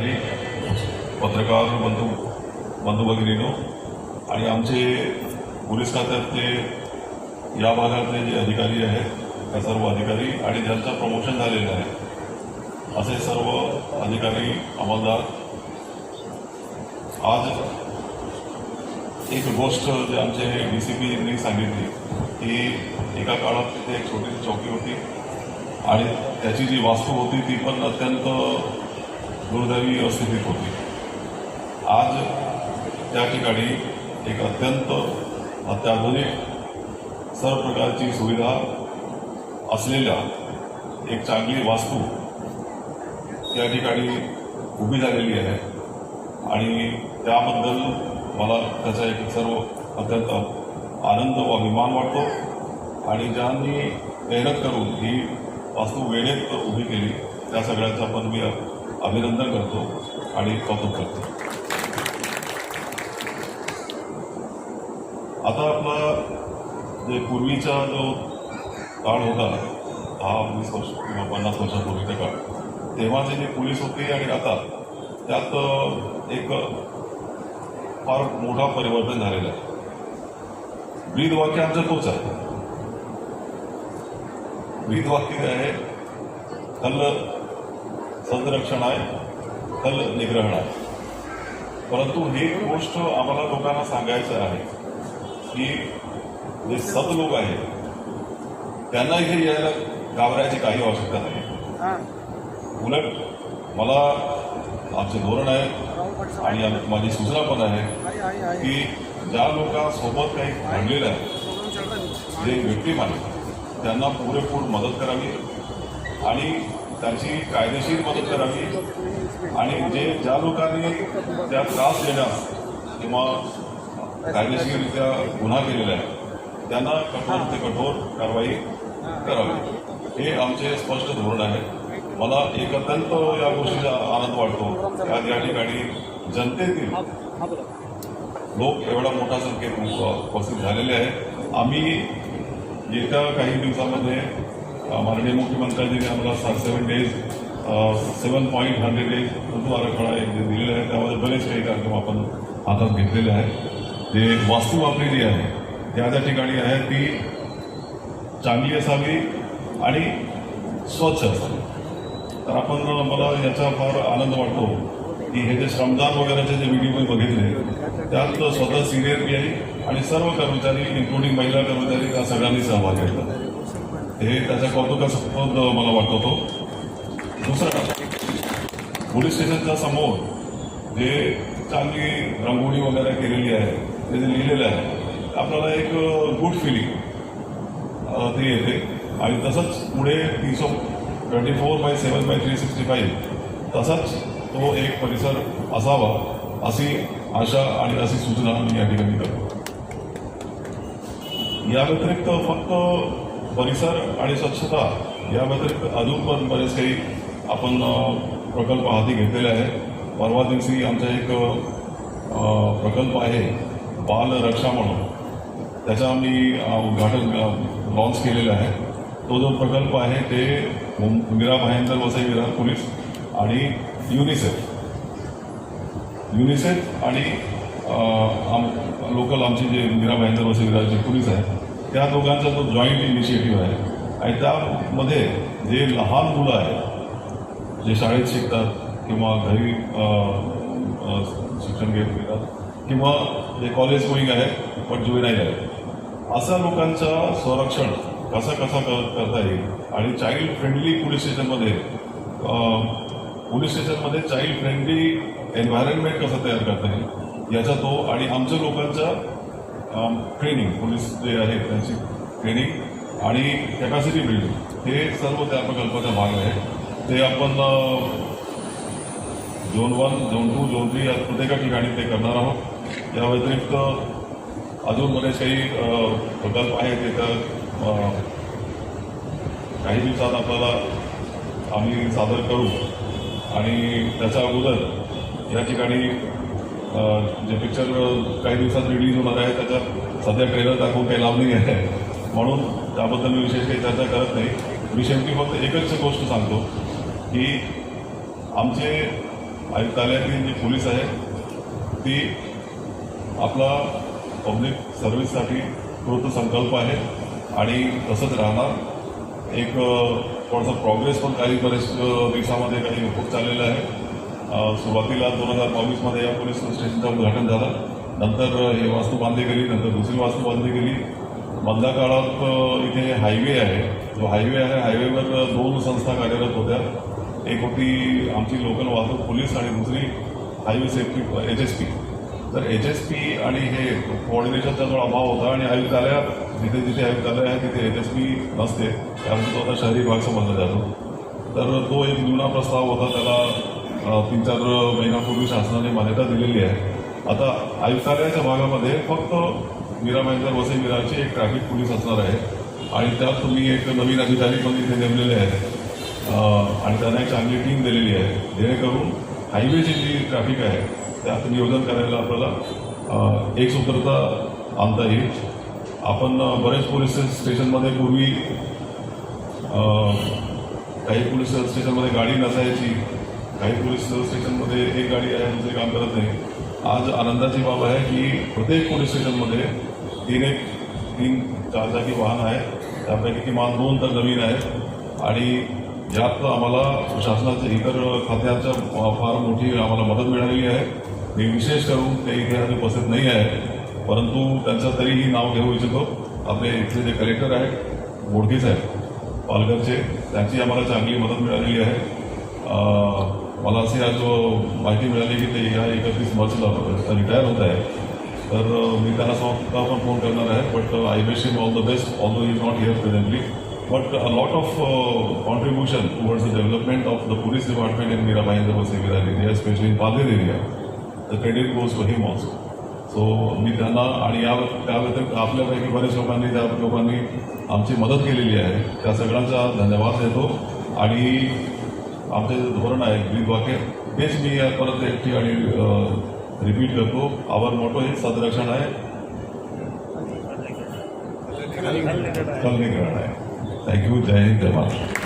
आणि पत्रकार बंधू बंधू भगिनीनो आणि आमचे पोलीस खात्यातले या भागातले जे अधिकारी आहेत त्या सर्व अधिकारी आणि ज्यांचं प्रमोशन झालेलं आहे असे सर्व अधिकारी अंमलदार आज एक गोष्ट जे आमचे डी सी पीनी सांगितली की एका काळात तिथे एक छोटीशी चौकी होती आणि त्याची जी वास्तू होती ती पण अत्यंत दुर्दैवी स्थितीत होती. आज त्या ठिकाणी एक अत्यंत अत्याधुनिक सर्व प्रकारची सुविधा असलेल्या एक चांगली वास्तू त्या ठिकाणी उभी झालेली आहे. आणि त्याबद्दल मला त्याचा एक सर्व अत्यंत आनंद व अभिमान वाटतो. आणि ज्यांनी मेहनत करून ही वास्तू वेळेत उभी केली त्या सगळ्यांचा पण मी अभिनंदन करतो आणि कौतुक करतो. आता आपला जे पूर्वीचा जो काळ होता दहा वीस वर्ष किंवा पन्नास वर्षापूर्वीचा काळ. तेव्हाचे जे पोलीस होते आणि आता त्यात एक फार मोठा परिवर्तन झालेलं आहे. ब्रीद वाक्य आमचं तोच आहे. ब्रीद वाक्य आहे? कल संरक्षण आहे कल निग्रहण आहे. परंतु ही गोष्ट आम्हाला लोकांना सांगायचं आहे की जे सत लोक आहेत त्यांना इथे यायला घाबरायची काही आवश्यकता नाही. उलट मला आमचे धोरण आहे आणि माझी सूचना पण आहे की ज्या लोकांसोबत काही घडलेलं आहे जे विक्टीम आहेत त्यांना पुरेपूर मदत करावी आणि त्यांची कायदेशीर मदत करावी. आणि जे ज्या लोकांनी त्या त्रास देण्यास किंवा कायदेशीररित्या गुन्हा केलेला आहे त्यांना कठोर ते कठोर कारवाई करावी. हे आमचे स्पष्ट धोरण आहे. मला एक अत्यंत या गोष्टीचा आनंद वाटतो. की आज या ठिकाणी जनतेतील लोक एवढा मोठ्या संख्येत उपस्थित झालेले आहेत. आम्ही येत्या काही दिवसामध्ये माननीय मुख्यमंत्र्यांनी आम्हाला सात seven days seven point hundred days ऋतू आराखडा एक जे दिलेला आहे त्यामध्ये बरेच काही कार्यक्रम आपण हातात घेतलेले आहेत. जे वास्तू आपली जी आहे त्या ज्या ठिकाणी आहे ती चांगली असावी आणि स्वच्छ असावी. तर आपण मला याचा फार आनंद वाटतो की हे जे श्रमदान वगैरेचे जे व्हिडिओ मी बघितले त्यात स्वतः सिनियर पी आई आणि सर्व कर्मचारी इन्क्लुडिंग महिला कर्मचारी त्या सगळ्यांनी सहभाग घेतला हे त्याच्या कौतुकास्पद मला वाटत होतो दुसरा पोलीस स्टेशनच्या समोर जे चांगली रंगोळी वगैरे केलेली आहे ते जे लिहिलेलं आहे आपल्याला एक गुड फिलिंग ते येते आणि तसंच पुढे तीनशे twenty four by seven by three sixty five तसाच तो एक परिसर असावा अशी आशा आणि अशी सूचना मी या ठिकाणी करतो या व्यतिरिक्त फक्त परिसर आणि स्वच्छता या व्यतिरिक्त अजून पण बरेच काही आपण प्रकल्प हाती घेतलेले आहे परवा दिवशी आमचा एक प्रकल्प आहे बाल रक्षा म्हणून. त्याचं आम्ही उद्घाटन लॉन्च केलेलं आहे. तो जो प्रकल्प आहे ते मीरा भायंदर वसई विरार पोलीस आणि युनिसेफ युनिसेफ आणि आम लोकल आमचे जे मीरा भायंदर वसई विरारचे पोलीस आहेत त्या दोघांचा जो जॉईंट इनिशिएटिव्ह आहे. आणि त्यामध्ये जे लहान मुलं आहेत जे शाळेत शिकतात किंवा घरी शिक्षण घेत घेतात किंवा जे कॉलेज गोईंग आहेत पण जुवेनाईल आहेत. अशा लोकांचं संरक्षण कसं कसं कर करता येईल? आणि चाइल्ड फ्रेंडली पोलीस स्टेशनमध्ये पोलीस स्टेशनमध्ये चाइल्ड फ्रेंडली एन्व्हायरमेंट कसं तयार करता येईल? याचा तो आणि आमच्या लोकांचा ट्रेनिंग पोलीस जे आहेत त्यांची ट्रेनिंग आणि कॅपॅसिटी बिल्डिंग हे सर्व त्या प्रकल्पाचा भाग आहे ते आपण zone one zone two zone three या प्रत्येका ठिकाणी ते करणार आहोत. या व्यतिरिक्त अजून बरेच काही प्रकल्प आहेत ते तर काही दिवसात आपल्याला आम्ही सादर करू. आणि त्याच्या अगोदर या ठिकाणी जे पिक्चर काही दिवसात रिलीज होणार आहे त्याच्यात सध्या ट्रेलर दाखवून काही लाभ नाही आहे. म्हणून त्याबद्दल मी विशेष काही चर्चा करत नाही. मी शेवटी फक्त एकच गोष्ट सांगतो की आमचे आयुक्तालयातील जी पोलीस आहेत ती आपला पब्लिक सर्व्हिससाठी कृतसंकल्प आहे. आणि तसंच राहणार. एक थोडासा प्रोग्रेस पण काही बरेच दिवसामध्ये काही खूप चाललेला आहे. सुरुवातीला दोन हजार बावीसमध्ये या पोलीस स्टेशनचं उद्घाटन झालं. नंतर हे वास्तू बांधली गेली नंतर दुसरी वास्तू बांधली गेली. मधल्या काळात इथे हायवे आहे. जो हायवे आहे हायवेवर दोन संस्था कार्यरत होत्या. एक होती आमची लोकल वाहतूक पोलीस आणि दुसरी highway safety H S P. तर एच एस पी आणि हे कोऑर्डिनेशनचा जो अभाव होता आणि आयुक्तालयात जिथे जिथे आयुक्तालय आहे तिथे एच एस पी नसते. त्यामुळे तो आता शहरी भाग समजला जातो. तर तो एक जुना प्रस्ताव होता त्याला तीन चार महिन्यापूर्वी शासनाने मान्यता दिलेली आहे. आता आयुक्तालयाच्या भागामध्ये फक्त मीरा महेंद्र वसई मीराची एक ट्रॅफिक पोलीस असणार आहे. आणि त्यात तुम्ही एक नवीन अधिकारी पण इथे नेमलेले आहेत. आणि त्यांना एक चांगली टीम दिलेली आहे. जेणेकरून हायवेची जी ट्रॅफिक आहे त्यात नियोजन करायला आपल्याला एक सूत्रता आणता येईल. आपण बरेच पोलीस स्टेशनमध्ये पूर्वी काही पोलीस स्टेशनमध्ये गाडी नसायची. काही पोलीस स्टेशनमध्ये एक गाडी आहे दुसरी काम करत नाही. आज आनंदाची बाब आहे की प्रत्येक पोलीस स्टेशनमध्ये तीन एक तीन चारचाकी वाहन आहे त्यापैकी किमान दोन तर नवीन आहेत. आणि यात आम्हाला शासनाच्या इतर खात्याच्या फार मोठी आम्हाला मदत मिळालेली आहे. मी विशेष करून ते इथे आज उपस्थित नाही आहे. परंतु त्यांचं तरीही नाव घेऊ इच्छितो. आपले इथले जे कलेक्टर आहेत बोडके साहेब पालघरचे त्यांची आम्हाला चांगली मदत मिळालेली आहे. मला अशी आज माहिती मिळाली की ते या एकत्रीस मार्चला रिटायर होत आहे तर मी त्यांना स्वतः पण फ़ोन करणार आहे but I wish him all the best although is not here presently but a lot of contribution towards the development of the police department in Mira Vasai Virar area specially in Palghar area the credit goes to him also so मी त्यांना आणि या व्यतिरिक्त आपल्यापैकी बरेच लोकांनी त्या लोकांनी आमची मदत केलेली आहे त्या सगळ्यांचा धन्यवाद देतो आणि आमचे जे धोरण आहे ग्रीन वाक्य तेच मी परत एकटी आणि रिपीट करतो आवर मोठो हे सदरक्षण आहे कलनीकरण आहे थँक्यू जय हिंद जय महाराष्ट्र